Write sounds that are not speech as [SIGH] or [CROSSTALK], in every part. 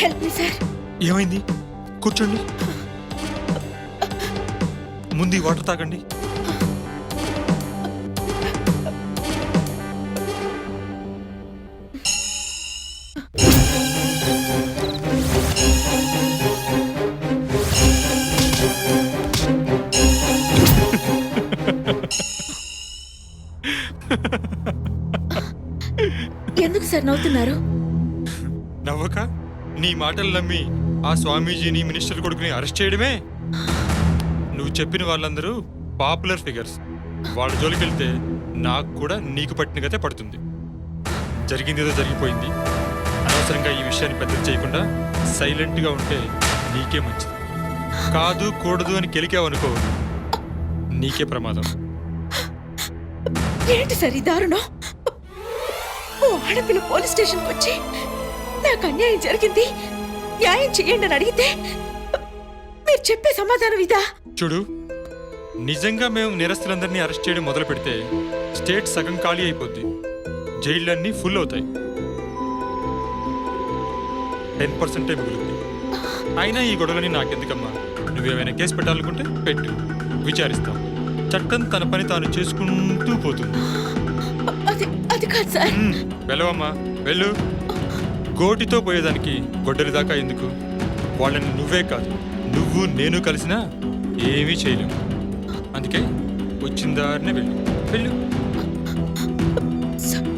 Help me sir. ఏమైంది? కూర్చోండి. ముందు వాటర్ తాగండి. [LAUGHS] ఎందుకు సార్ నవ్వుతున్నారు? నవ్వక? నీ మాటలు నమ్మి ఆ స్వామీజీని మినిస్టర్ కొడుకుని అరెస్ట్ చేయడమే? నువ్వు చెప్పిన వాళ్ళందరూ పాపులర్ ఫిగర్స్. వాళ్ళ జోలికి వెళ్తే నాకు కూడా నీకు పట్టిన గతే పడుతుంది. జరిగింది ఏదో జరిగిపోయింది. అనవసరంగా ఈ విషయాన్ని పెద్ద చేయకుండా సైలెంట్గా ఉంటే నీకే మంచిది. కాదు కూడదు అని కెలికావనుకో నీకే ప్రమాదం. ఏంటి సరి దారుణం? ఓ ఆడపిల్ల పోలీస్ స్టేషన్కి వచ్చి నాకు అన్యాయం జరిగింది. న్యాయం చేయండి అని అడిగితే మీరు చెప్పే సమాధానం ఇదా? చూడు నిజంగా మేము నిరస్తులందరినీ అరెస్ట్ చేయడం మొదలు పెడితే స్టేట్ సగం ఖాళీ అయిపోద్ది. జైళ్ళన్నీ ఫుల్ అవుతాయి. టెన్ పర్సెంటే మిగులుద్ది. అయినా ఈ గొడవలని నాకెందుకమ్మా? నువ్వేమైనా కేసు పెట్టాలనుకుంటే పెట్టు. విచారిస్తాం. చట్టం తన పని తాను చేసుకుంటూ పోతుంది. అది కాదు సార్. వెళ్ళవమ్మా. వెళ్ళు. గోటితో పోయేదానికి గొడ్డలి దాకా ఎందుకు? వాళ్ళని నువ్వే కాదు నువ్వు నేను కలిసినా ఏమీ చేయలేము. అందుకే వచ్చిందారనే వెళ్ళు. వెళ్ళు.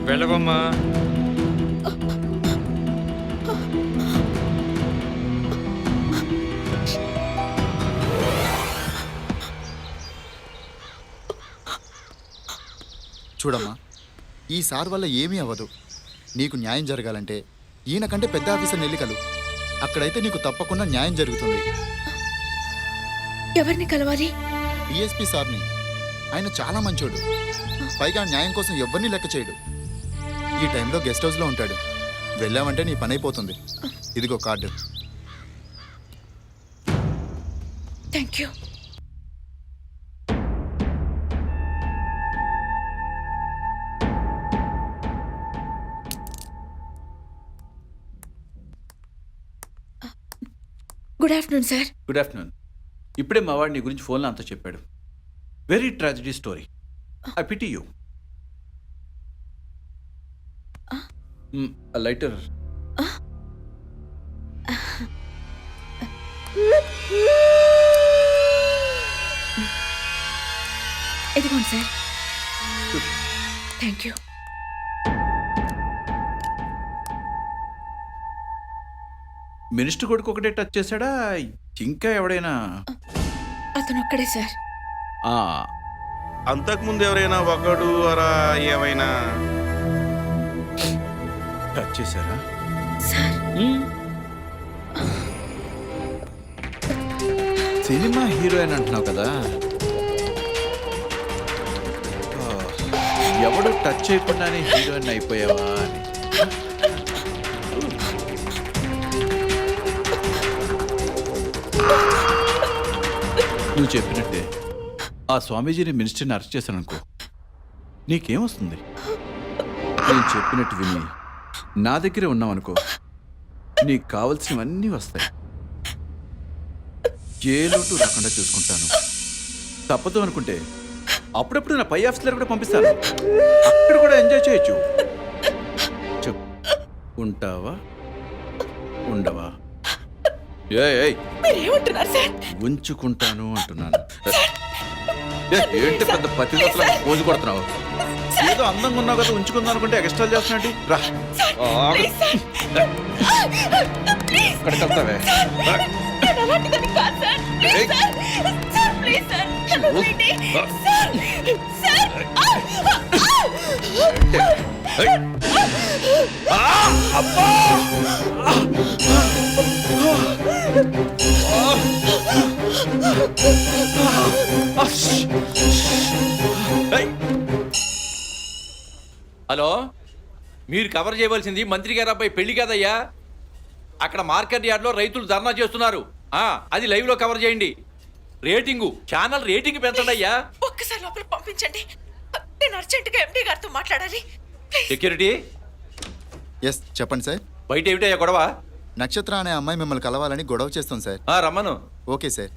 వెళ్ళవమ్మా. చూడమ్మా ఈ సార్ వల్ల ఏమీ అవ్వదు. నీకు న్యాయం జరగాలంటే ఈయన కంటే పెద్ద ఆఫీసర్ నెల్లికలు. అక్కడైతే నీకు తప్పకుండా న్యాయం జరుగుతుంది. ఎవరిని కలవాలి? డిఎస్పీ సార్ని. ఆయన చాలా మంచోడు. పైగా న్యాయం కోసం ఎవరిని లెక్క చేయడు. ఈ టైంలో గెస్ట్ హౌస్లో ఉంటాడు. వెళ్ళామంటే నీ పని అయిపోతుంది. ఇదిగో card. Thank you good afternoon sir good afternoon ఇప్పుడే మా వాడు నీ గురించి ఫోన్లో అంతా చెప్పాడు. Very tragedy story I pity you lighter ఇదిగోండి సార్ థ్యాంక్ యూ మినిస్టర్ కొడుకు ఒకటే టచ్ చేశాడా? ఇంకా ఎవడైనా? అతను ఒక్కడే సార్. ఆ, అంతకుముందు ఎవరైనా ఒకడు అరా ఏమైనా టచ్ చేశారా? సార్. సినిమా హీరోయిన్ అంటున్నావు కదా? ఆ, ఎవడు టచ్ చేయకుండానే హీరోయిన్ అయిపోయావా అని. నువ్వు చెప్పినట్టే ఆ స్వామీజీని మినిస్టర్ని అరెస్ట్ చేశాను అనుకో నీకేమొస్తుంది? నేను చెప్పినట్టు విని నా దగ్గరే ఉన్నావనుకో నీకు కావలసినవన్నీ వస్తాయి. ఏ లోటు రాకుండా చూసుకుంటాను. తప్పదు అనుకుంటే అప్పుడప్పుడు నా పై ఆఫీసర్ కూడా పంపిస్తాను. అక్కడ కూడా ఎంజాయ్ చేయొచ్చు. చెప్పు. ఉంటావా? ఉండవా? మీరేమంటున్నారు సార్? ఉంచుకుంటాను అంటున్నాను. ఏంటి పెద్ద పతివ్రతలా పోజు కొడుతున్నావు? ఏదో అందంగా ఉన్నావు కదా ఉంచుకుందాం అనుకుంటే ఎక్స్ట్రా చేస్తున్నట్టు రా. ఇక్కడికి వెళ్తావే అబ్బా! హలో మీరు కవర్ చేయవలసింది మంత్రి గారి అబ్బాయి పెళ్ళి కదయ్యా. అక్కడ మార్కెట్ యార్డ్లో రైతులు ధర్నా చేస్తున్నారు. ఆ, అది లైవ్లో కవర్ చేయండి. రేటింగు ఛానల్ రేటింగ్ పెంచండి అయ్యా. ఒక్కసారి లోపల పంపించండి. నేను అర్జెంటుగా ఎండి గారితో మాట్లాడాలి. ప్లీజ్ సెక్యూరిటీ ఎస్ చెప్పండి సార్. బయట ఏమిటయ్యా గొడవ? నక్షత్ర అనే అమ్మాయి మిమ్మల్ని కలవాలని గొడవ చేస్తాం సార్. ఆ, రమ్మను. Okay sir.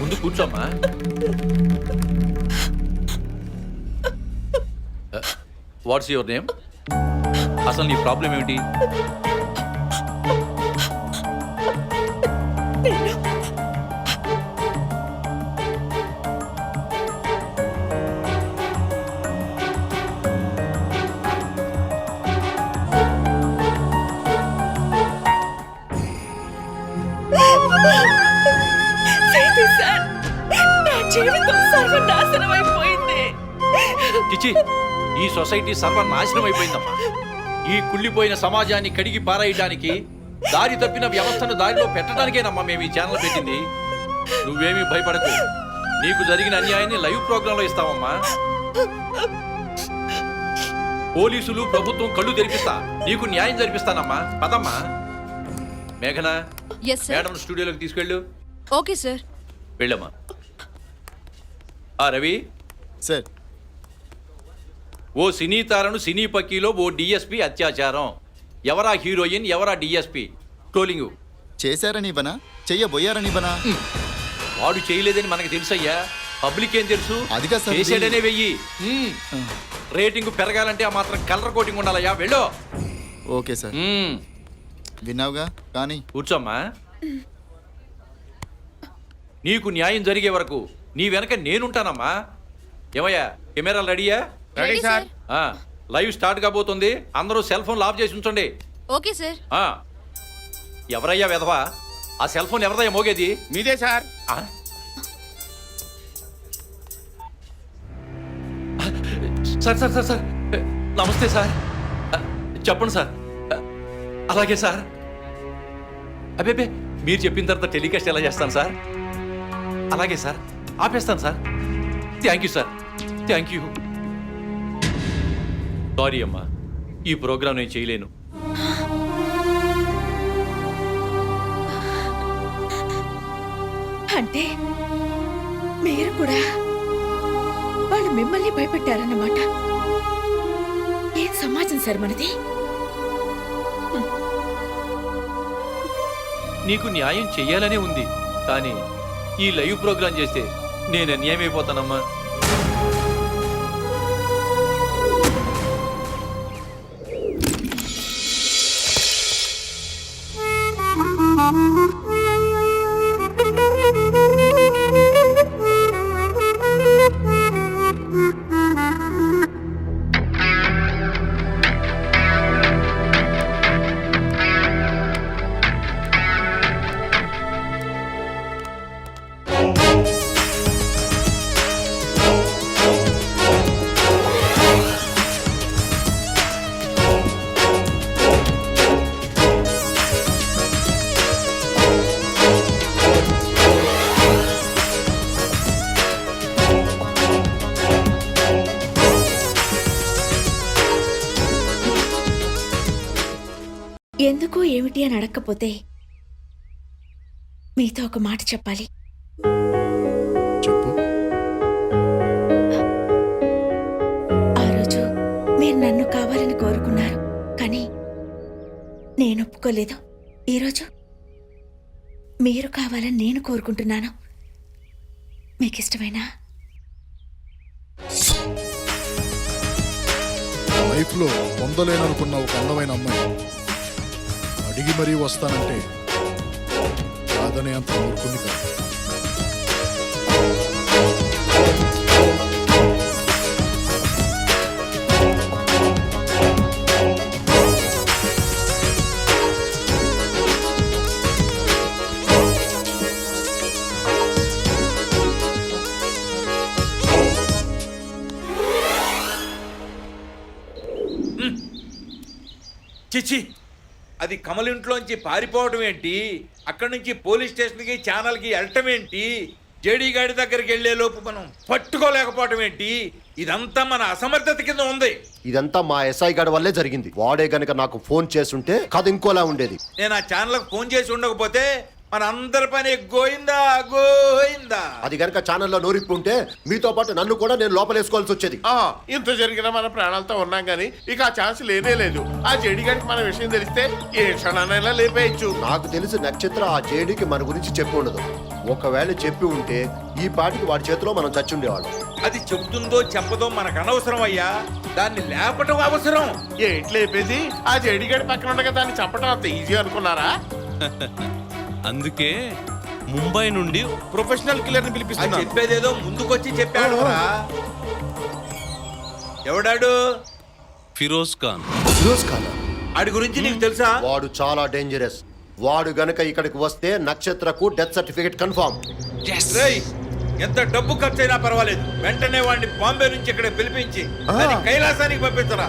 ముందు కూర్చోమ్మా. వాట్స్ యువర్ నేమ్ అసలు నీ ప్రాబ్లం ఏమిటి? జీవితం సర్వనాశనం అయిపోయింది చిచి ఈ సొసైటీ సర్వనాశనం అయిపోయిందమ్మా ఈ కుళ్ళిపోయిన సమాజాన్ని కడిగి పారేయడానికి దారి తప్పిన వ్యవస్థను దారిలో పెట్టడానికేనమ్మా మేము ఈ ఛానల్ పెట్టింది. నువ్వేమీ భయపడకు. నీకు జరిగిన అన్యాయాన్ని లైవ్ ప్రోగ్రాంలో ఇస్తామమ్మా పోలీసులు ప్రభుత్వం కళ్ళు తెరిపిస్తా. నీకు న్యాయం జరిపిస్తానమ్మా. పదమ్మా. మేఘనా మేడం స్టూడియోలోకి తీసుకెళ్ళు. ఓకే సార్ వెళ్ళమ్మా. ఆ రవి. సార్. ఓ సినీ తారను సినీ పక్కీలో ఓ డిఎస్పి అత్యాచారం. ఎవరా హీరోయిన్ ఎవరా డిఎస్పి? ట్రోలింగ్ చేశారని ఇవ్వనా? చెయ్యబోయారని ఇవ్వనా? వాడు చేయలేదని మనకు తెలుసయ్యా. పబ్లిక్ ఏం తెలుసు? సార్, ఇది- చేసాడనే వెయ్యి. రేటింగ్ పెరగాలంటే ఆ మాత్రం కలర్ కోటింగ్ ఉండాలయ్యా. వెళ్ళు. Okay sir. విన్నావుగా? కానీ. కూర్చోమ్మా. నీకు న్యాయం జరిగే వరకు నీ వెనక నేనుంటానమ్మా. ఏమయ్యా కెమెరాలు రెడీయా? రెడీ సార్ ఆ, లైవ్ స్టార్ట్ కాబోతుంది. అందరూ సెల్ ఫోన్ ఆఫ్ చేసి ఉంచండి. ఓకే సార్ ఆ, ఎవరయ్యా వెధవా? ఆ సెల్ ఫోన్ ఎవరిదయ్యా మోగేది? మీదే సార్ ఆ? Sir sir sir sir. నమస్తే సార్. చెప్పండి సార్. అలాగే సార్. అబ్బే మీరు చెప్పిన తర్వాత టెలికాస్ట్ ఎలా చేస్తాను సార్? అలాగే sir. ఆపేస్తాను sir. Thank you sir thank you sorry అమ్మా. ఈ ప్రోగ్రాం నేను చేయలేను. అంటే మీరు కూడా వాళ్ళు మిమ్మల్ని భయపెట్టారన్నమాట. ఏం సమాజం సార్ మనది? నీకు న్యాయం చెయ్యాలనే ఉంది కానీ ఈ లైవ్ ప్రోగ్రాం చేస్తే నేను అన్యాయం ఎందుకు ఏమిటి అని అడగకపోతే మీతో ఒక మాట చెప్పాలి. చెప్పు. ఆ రోజు మీరు నన్ను కావాలని కోరుకున్నారు కానీ నేను ఒప్పుకోలేదు. ఈరోజు మీరు కావాలని నేను కోరుకుంటున్నాను. మీకు ఇష్టమైనా లైఫ్లో పొందలేననుకున్న ఒక అందమైన అమ్మాయి. అడిగి మరీ వస్తానంటే కాదనే అంత ఊరుకుంది కదా. చిచి అది కమలింట్లోంచి పారిపోవడం ఏంటి? అక్కడి నుంచి పోలీస్ స్టేషన్కి ఛానల్కి వెళ్ళటం ఏంటి? జేడీ గాడి దగ్గరికి వెళ్ళే లోపు మనం పట్టుకోలేకపోవడం ఏంటి? ఇదంతా మన అసమర్థత కింద ఉంది. ఇదంతా మా ఎస్ఐ గారి వల్లే జరిగింది. వాడే గనక నాకు ఫోన్ చేస్తుంటే కథ ఇంకోలా ఉండేది. నేను ఆ ఛానల్కి ఫోన్ చేసి ఉండకపోతే మన అందరి పని గోయిందా? గోయిందా? అది గనక ఛానల్లో నోరిప్పి ఉంటే మీతో పాటు నన్ను కూడా నేను లోపలేసుకోవాల్సి వచ్చేది ఆ, ఇంత జరిగినా మన ప్రాణాలతో ఉన్నాం గానీ ఇక ఆ ఛాన్స్ లేనే లేదు. ఆ జేడి గారికి మన విషయం తెలిస్తే ఏ క్షణానైనా లేపేయచ్చు. నాకు తెలిసి నక్షత్ర ఆ జేడీకి మన గురించి చెప్పి ఉండదు. ఒకవేళ చెప్పి ఉంటే ఈ పాటికి వాడి చేతిలో మనం చచ్చుండేవాళ్ళం. అది చెబుతుందో చెప్పదో మనకు అనవసరం అయ్యా దాన్ని లేపటం అవసరం. ఏంటి లేపేది? ఆ జేడి గారి పక్కన ఉండగా దాన్ని చంపడం అంత ఈజీ అనుకున్నారా? [LAUGHS] అందుకే ముంబై నుండి ప్రొఫెషనల్ కిల్లర్ని పిలిపిస్తున్నా చెప్పేదేదో ముందుకొచ్చి చెప్పాడు. ఎవడాడు? ఫిరోజ్ ఖాన్. ఫిరోజ్ ఖానా? ఆడి గురించి నీకు తెలుసా? వాడు చాలా డేంజరస్ వాడు గనక ఇక్కడికి వస్తే నక్షత్రకు డెత్ సర్టిఫికేట్ కన్ఫర్మ్ రేయ్, ఎంత డబ్బు ఖర్చు అయినా పర్వాలేదు. వెంటనే వాడిని బాంబే నుంచి ఇక్కడ పిలిపించి కైలాసానికి పంపించరా